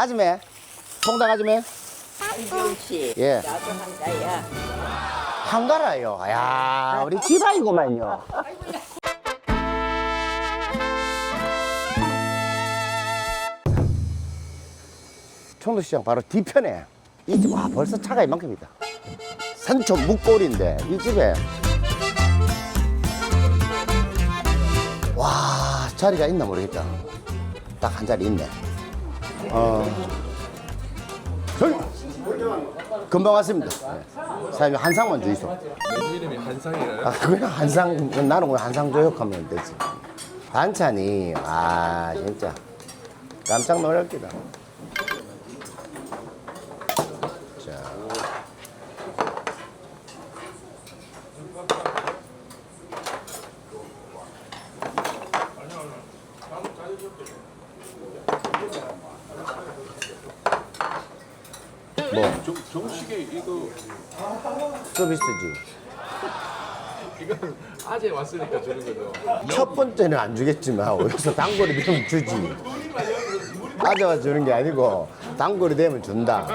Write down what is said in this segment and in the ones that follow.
아줌매, 통닭 아줌매. 한경 씨. 예. 나도 한가야. 한가라요. 야, 우리 집아이구만요. 청도시장 바로 뒤편에 이 집, 와, 벌써 차가 이만큼이다. 산촌 묵골인데 이 집에 와, 자리가 있나 모르겠다. 딱 한 자리 있네. 어. 저기! 금방 왔습니다. 네. 사장님 한 상만 주이소. 메뉴 이름이 한상이라요? 아, 그냥 한상, 나는 그냥 한상 조역하면 되지. 반찬이, 아, 진짜. 깜짝 놀랄 기다. 자. 뭐, 정, 정식에 이거 서비스지. 이건 아재 왔으니까 주는 거죠. 첫 번째는 안 주겠지만 여기서 단골이 되면 주지. 가져와 주는 게 아니고 단골이 되면 준다.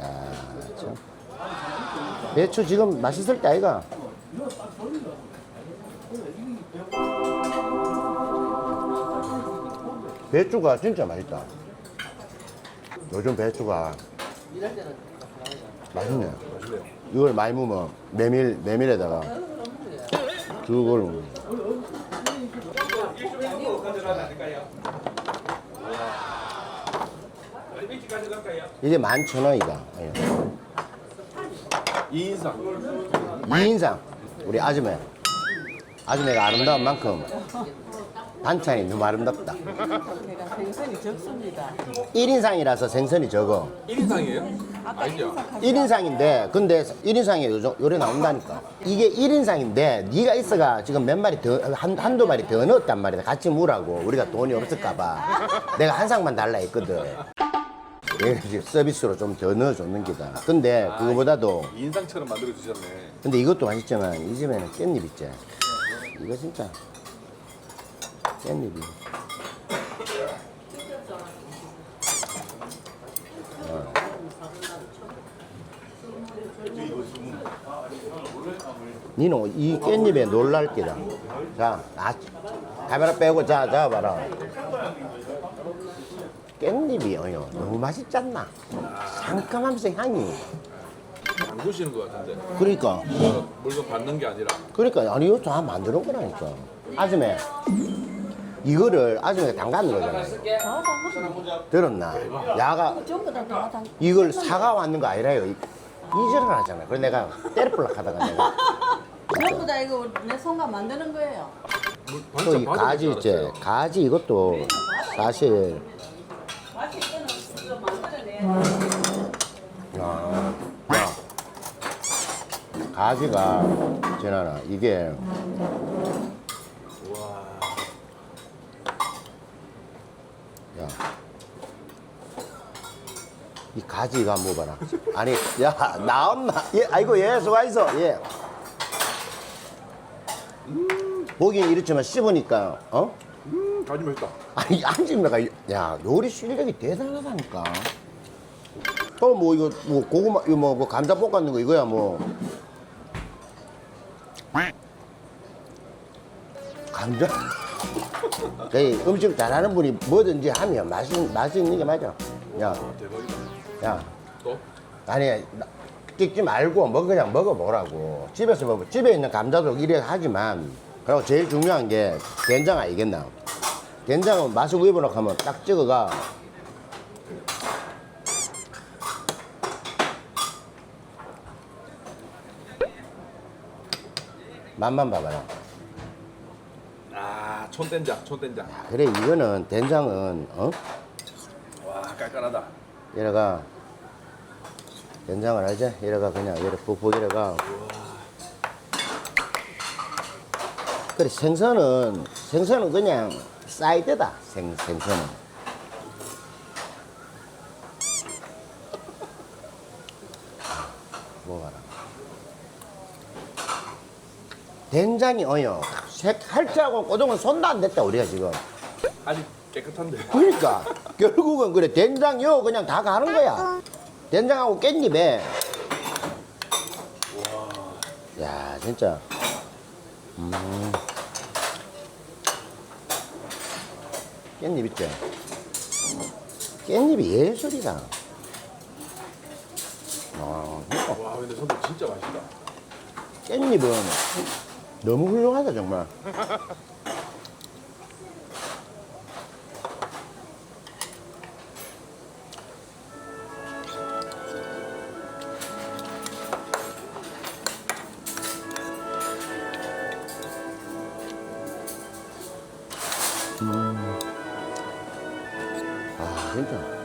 야, 참. 배추 지금 맛있을 때 아이가? 배추가 진짜 맛있다. 요즘 배추가 맛있네. 이걸 많이 먹으면 메밀 메밀에다가 그걸 먹는 거야. 이게 만천 원이다. 예. 이인상. 이인상 우리 아줌마 아줌마가 아름다운 만큼 반찬이 너무 아름답다. 제가 생선이 적습니다. 1인상이라서 생선이 적어. 1인상이에요? 아니죠. 1인상인데 근데 1인상에 요즘 요래 나온다니까. 이게 1인상인데 네가 있어가 지금 몇 마리 더 한, 한두 마리 더 넣었단 말이야. 같이 무라고 우리가 돈이 없을까 봐. 내가 한 상만 달라 했거든. 서비스로 좀 더 넣어줬는 기다. 근데 그거보다도 인상처럼 만들어 주셨네. 근데 이것도 맛있지만 이 집에는 깻잎 있지. 이거 진짜 깻잎이. 어. 니는 이 깻잎에 놀랄 기다. 자, 아, 카메라 빼고 자, 자 봐라. 깻잎이 어요 너무 맛있지 않나? 상큼하면서 향이. 안 구시는 것 같은데. 그러니까. 어, 물건 받는 게 아니라. 그러니까 아니 이거 다 만드는 거라니까 아줌에 이거를 아줌에 담가는 거잖아 들었나 야가 전부 다 동화당. 이걸 사가 왔는 거 아니라요 이- 이질을 하잖아 그래서 내가 때려볼락 하다가 내가 전부 다 이거 내 손과 만드는 거예요. 물- 또이 가지 알았어요. 가지 이것도 사실 만들어내. 야, 야 가지가 지나나 이게 와. 야. 이 가지가 뭐 봐라. 아니, 야, 나왔나? 예, 아이고, 예, 수고하셨어. 예. 보기엔 이렇지만 씹으니까, 어? 음, 가지 맛있다. 아니, 안집내가, 야, 요리 실력이 대단하다니까. 또 뭐, 이거, 뭐, 고구마, 이거 뭐, 뭐 감자 볶았는 거 이거야, 뭐. 감자? 그 음식 잘하는 분이 뭐든지 하면 맛이, 맛이 있는 게 맞아. 야, 대박이다. 야, 또? 아니, 나- 찍지 말고 먹 그냥 먹어보라고. 집에서 먹어. 집에 있는 감자도 이래 하지만, 그리고 제일 중요한 게 된장 알겠나? 된장은 맛을 위보라 하면 딱 찍어가. 맛만 봐봐라. 아, 촌된장, 촌된장. 그래, 이거는 된장은, 어? 와, 깔깔하다. 이래가 된장을 알지? 이래가 그냥 이래 푹푹 이래가. 그래 생선은 생선은 그냥 사이드다 생, 생선은. 된장이 어여. 색 할자하고 꼬동은 손도 안 댔다 우리가 지금. 아직 깨끗한데. 그러니까 결국은 그래 된장 요 그냥 다 가는 거야. 된장하고 깻잎에. 야 진짜. 음. 깻잎 있죠. 깻잎이 예술이다. 아, 진짜. 와 근데 선배 진짜 맛있다. 깻잎은 너무 훌륭하다 정말. 음. 아 진짜.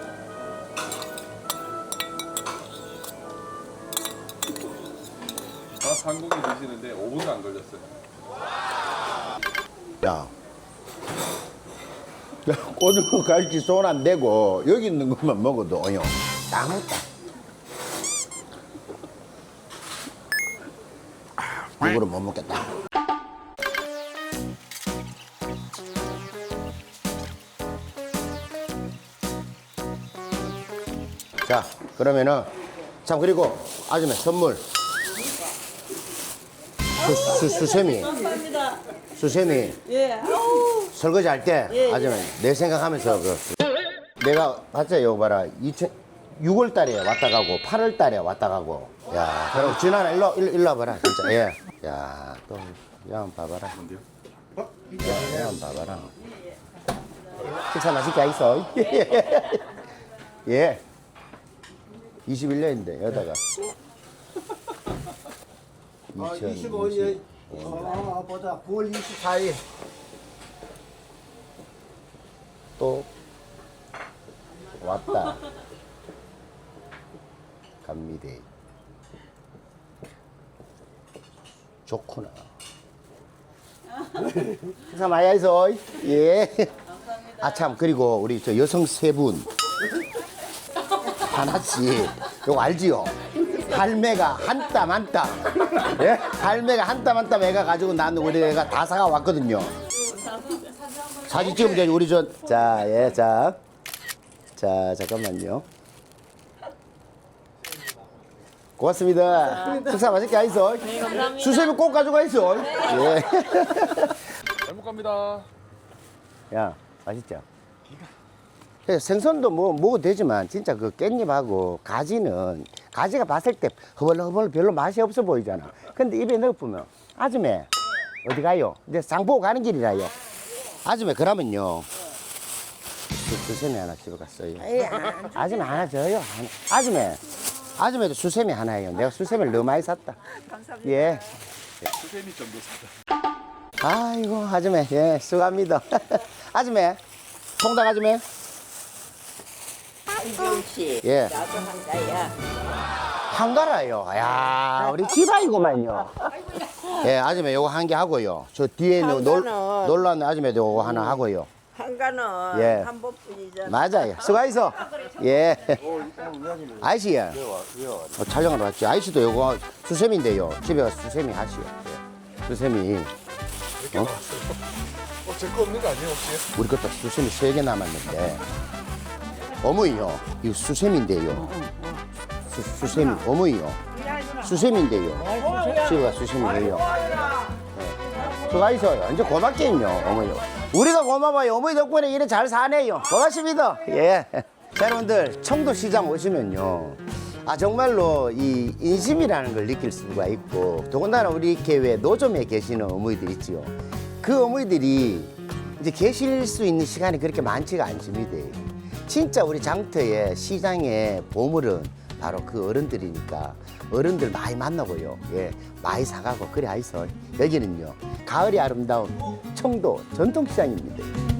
밥한 공기 드시는데 5분도 안 걸렸어요. 야. 야, 고등어 갈치 손 안 대고 여기 있는 것만 먹어도 어여. 다 먹다. 아, 이거를 못 먹겠다. 그러면은 참 그리고 아줌마 선물. 수, 수, 수세미. 감사합니다. 수세미. 예. 아우. 설거지 할 때 예, 아줌마 내 생각하면서 그 내가 봤자 이거 봐라 2000 6월 달에 왔다 가고 8월 달에 왔다 가고 야 그럼 지난해 일로 일로, 일로 와봐라 진짜 예야또 야한 봐봐라? 야, 야한 봐봐라 식사 맛있게 하있어 예 21년인데 여기다가. 아, 2020. 25년. 어, 보다 9월 24일. 또 왔다. 갑니다. 좋구나. 식사 많이 하이소 예아 참 그리고 우리 저 여성 세 분 하나씩 요거 알지요 할매가 한 땀 한땀 예? 할매가 한 땀 한 땀 애가 가지고 나는 우리 애가 다 사가 왔거든요 사진 찍으면 되지 우리 저 자, 예, 자. 자, 잠깐만요. 고맙습니다. 식사 맛있게 하이소. 네, 감사합니다. 수세미 꼭 가져가 있어. 예. 잘 먹갑니다. 야, 맛있죠? 예, 생선도 뭐 먹어도 되지만 진짜 그 깻잎하고 가지는 가지가 봤을 때 허벌허벌 별로 맛이 없어 보이잖아. 근데 입에 넣어보면 아줌에 어디 가요? 이제 상 보고 가는 길이라요. 아줌에 그러면요. 수- 수세미 하나 집에 갔어요. 아줌에 하나 줘요. 하나. 아줌에 아줌에도 수세미 하나예요. 내가 수세미를 너무 많이 샀다. 감사합니다. 예. 수세미 정도 샀다. 아이고 아줌에 예 수고합니다. 아줌에 통닭 아줌에 한지훈 씨, 예. 나도 한가야. 한가라요. 야, 우리 집아이구만요. 예, 아줌마 요거 한 개 하고요. 저 뒤에 있는 놀, 한가는- 놀라는 아줌마도 요거 하나 하고요. 한가는 예. 한 번뿐이잖아. 맞아요. 수고하이소. 예. 아이씨, 예. 어, 촬영하러 왔지. 아이씨도 요거 수세미인데요. 집에 가서 수세미 하시오. 예. 수세미. 어? 어, 제거 없는 거 아니에요 혹시? 우리 것도 수세미 세 개 남았는데. 어머니요. 이거 수세미인데요. 수, 수세미. 어머니요. 수세미인데요. 가서 수세미예요. 수고하셨어요. 이제 고맙겠요, 어머니. 우리가 고마워요. 어머니 덕분에 이래 잘 사네요. 고맙습니다. 예. 자, 여러분들, 청도시장 오시면요. 아, 정말로 이 인심이라는 걸 느낄 수가 있고, 더군다나 우리 교회 노점에 계시는 어머니들 있지요. 그 어머니들이 이제 계실 수 있는 시간이 그렇게 많지가 않습니다. 진짜 우리 장터의 시장의 보물은 바로 그 어른들이니까 어른들 많이 만나고요. 예, 많이 사가고 그래 하이소. 여기는요 가을이 아름다운 청도 전통시장입니다.